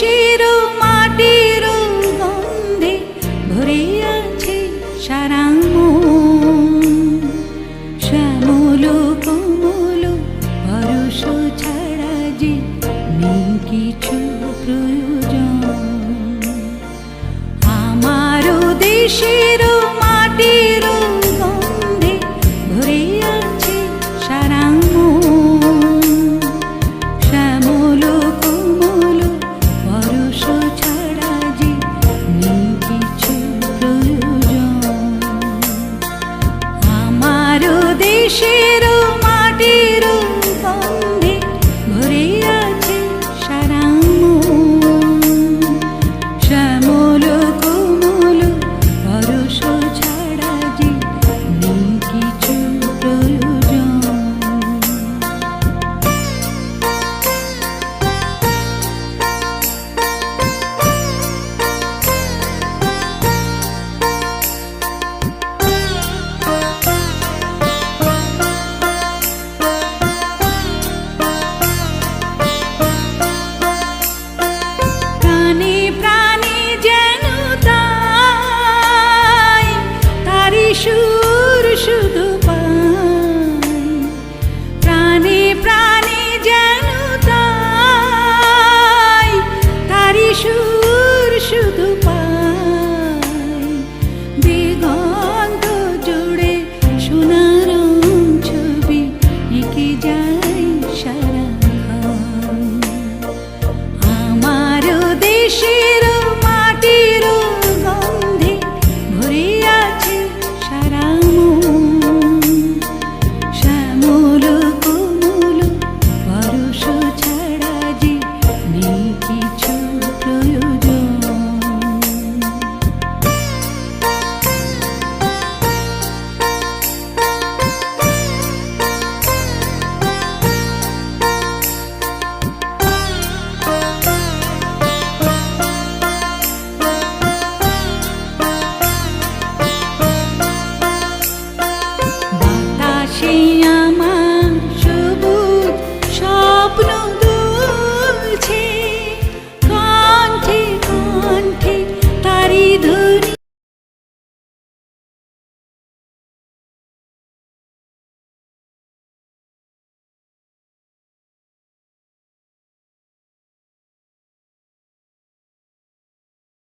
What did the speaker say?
দেশের মাটির গন্ধে ভরে আছে সারা মন। শ্যামল কমল পরশ ছাড়া যে নেই কিছু প্রয়োজন আমারও দেশের দেশের